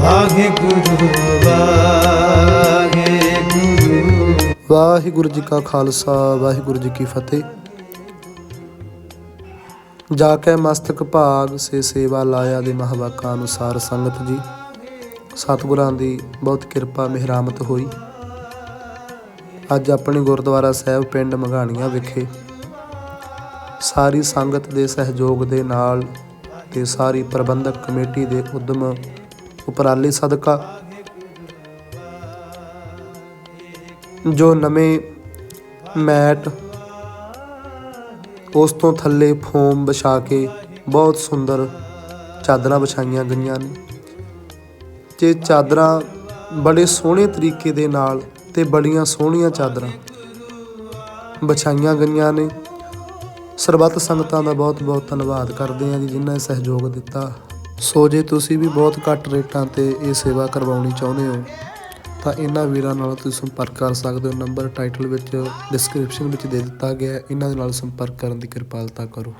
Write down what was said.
ਵਾਹਿਗੁਰੂ ਵਾਹਿਗੁਰੂ ਵਾਹਿਗੁਰੂ ਜੀ ਕਾ ਖਾਲਸਾ, ਵਾਹਿਗੁਰੂ ਜੀ ਕੀ ਫਤਿਹ। ਜਾ ਕੇ ਮਸਤਕ ਭਾਗ, ਸੇ ਸੇਵਾ ਲਾਇਆ ਦੇ ਮਹਾਵਾਕਾਂ ਅਨੁਸਾਰ ਸੰਗਤ ਜੀ। ਸਤਿਗੁਰਾਂ ਦੀ ਬਹੁਤ ਕਿਰਪਾ, ਮਿਹਰਾਮਤ ਹੋਈ। ਅੱਜ ਆਪਣੇ ਗੁਰਦੁਆਰਾ ਸਾਹਿਬ ਪਿੰਡ ਮਘਾਣੀਆਂ ਵਿਖੇ ਸਾਰੀ ਸੰਗਤ ਦੇ ਸਹਿਯੋਗ ਦੇ ਨਾਲ ਤੇ ਸਾਰੀ ਪ੍ਰਬੰਧਕ ਕਮੇਟੀ ਦੇ ਉਦਮ ਉਪਰਾਲੇ ਸਦਕਾ। ਜੋ ਨਵੇਂ ਮੈਟ, ਉਸ ਤੋਂ ਥੱਲੇ ਫੋਮ ਵਿਛਾ ਕੇ ਬਹੁਤ ਸੁੰਦਰ ਚਾਦਰਾਂ ਵਿਛਾਈਆਂ ਗਈਆਂ ਨੇ। ਤੇ ਚਾਦਰਾਂ ਬੜੇ ਸੋਹਣੇ ਤਰੀਕੇ ਦੇ ਨਾਲ ਤੇ ਬੜੀਆਂ ਸੋਹਣੀਆਂ ਚਾਦਰਾਂ ਵਿਛਾਈਆਂ ਗਈਆਂ ਨੇ, ਸਰਬੱਤ ਸੰਗਤਾਂ ਦਾ ਬਹੁਤ ਬਹੁਤ ਧੰਨਵਾਦ ਕਰਦੇ ਹਾਂ ਜੀ, ਜਿਨ੍ਹਾਂ ਨੇ ਸਹਿਯੋਗ ਦਿੱਤਾ। ਸੋ ਜੇ ਤੁਸੀਂ ਵੀ ਬਹੁਤ ਘੱਟ ਰੇਟਾਂ ਤੇ ਇਹ ਸੇਵਾ ਕਰਵਾਉਣੀ ਚਾਹੁੰਦੇ ਹੋ, ਤਾਂ ਇਹਨਾਂ ਵੀਰਾਂ ਨਾਲ ਤੁਸੀਂ ਸੰਪਰਕ ਕਰ ਸਕਦੇ ਹੋ। ਨੰਬਰ ਟਾਈਟਲ ਵਿੱਚ ਡਿਸਕ੍ਰਿਪਸ਼ਨ ਵਿੱਚ ਦੇ ਦਿੱਤਾ ਗਿਆ ਹੈ। ਇਹਨਾਂ ਦੇ ਨਾਲ ਸੰਪਰਕ ਕਰਨ ਦੀ ਕਿਰਪਾਲਤਾ ਕਰੋ।